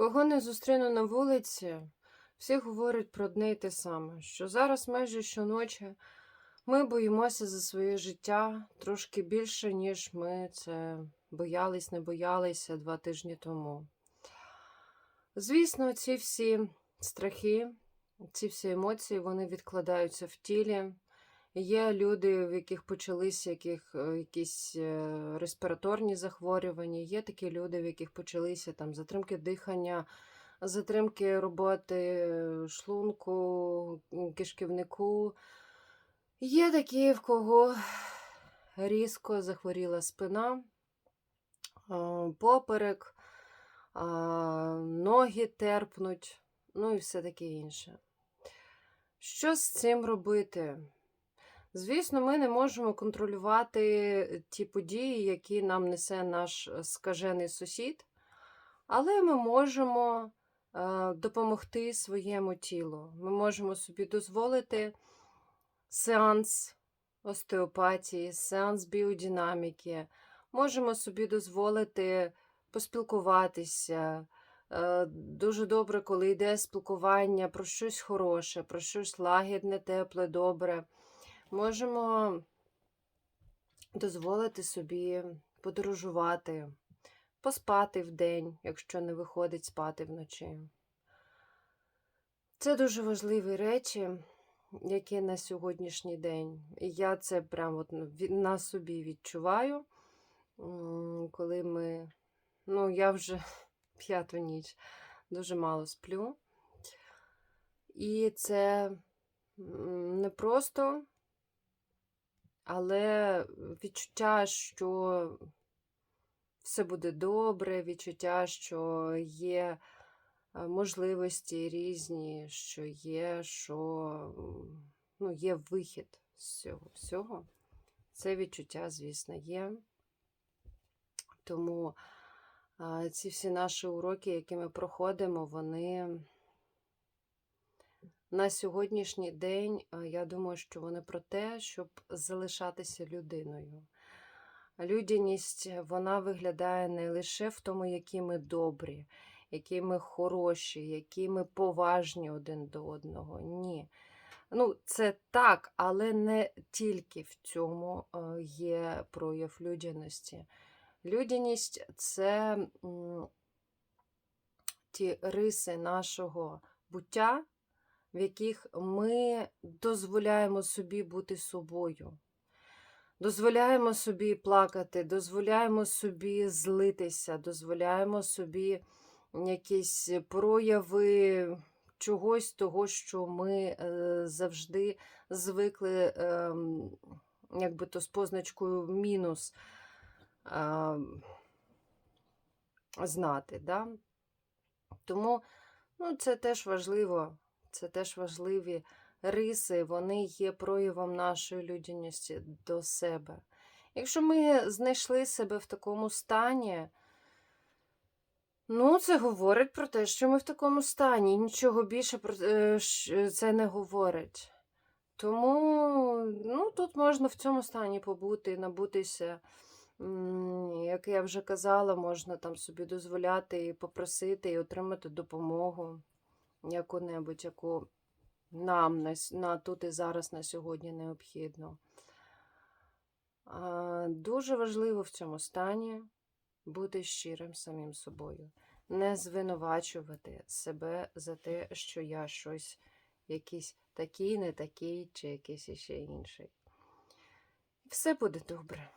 Кого не зустріну на вулиці, всі говорять про одне й те саме, що зараз майже щоночі ми боїмося за своє життя трошки більше, ніж ми це боялись, не боялися два тижні тому. Звісно, ці всі страхи, ці всі емоції, вони відкладаються в тілі. Є люди, в яких почалися яких, е, якісь е, респіраторні захворювання, є такі люди, в яких почалися там затримки дихання, затримки роботи шлунку, м, кишківнику. Є такі, в кого різко захворіла спина, поперек, ноги терпнуть, ну і все таке інше. Що з цим робити? Звісно, ми не можемо контролювати ті події, які нам несе наш е, скажений сусід, але ми можемо е, допомогти своєму тілу. Ми можемо собі дозволити сеанс остеопатії, сеанс біодинаміки, можемо собі дозволити поспілкуватися. Е, Дуже добре, коли йде спілкування про щось хороше, про щось лагідне, тепле, добре. Можемо дозволити собі подорожувати, поспати вдень, якщо не виходить спати вночі. Це дуже важливі речі, які на сьогоднішній день. І я це прямо от на собі відчуваю, коли ми. Ну, я вже п'яту ніч дуже мало сплю. І це не просто, але відчуття, що все буде добре, відчуття, що є е, можливості різні, що є, що ну, є вихід з цього всього. Це відчуття, звісно, є. Тому ці всі наші уроки, які ми проходимо, вони на сьогоднішній день, я думаю, що вони про те, щоб залишатися людиною. Людяність вона виглядає не лише в тому, які ми добрі, які ми хороші, які ми поважні один до одного. Ні. Ну, це так, але не тільки в цьому е, є прояв людяності. Людяність це ті риси нашого буття, в яких ми дозволяємо собі бути собою. Дозволяємо собі плакати, дозволяємо собі злитися, дозволяємо собі якісь прояви чогось того, що ми е, завжди звикли, ем, якби то з позначкою мінус ем, знати. Да? Тому ну, це теж важливо, це теж важливі риси, вони є проявом нашої людяності до себе. Якщо ми знайшли себе в такому стані, ну, це говорить про те, що ми в такому стані. Нічого більше про е, це не говорить. Тому ну, тут можна в цьому стані побути, набутися. Як я вже казала, можна там собі дозволяти і попросити і отримати допомогу яку-небудь, яку нам на, на тут і зараз на сьогодні необхідно. Дуже важливо в цьому стані бути щирим самим собою, не звинувачувати себе за те, що я щось якийсь такий, не такий, чи якийсь іще інший. Все буде добре.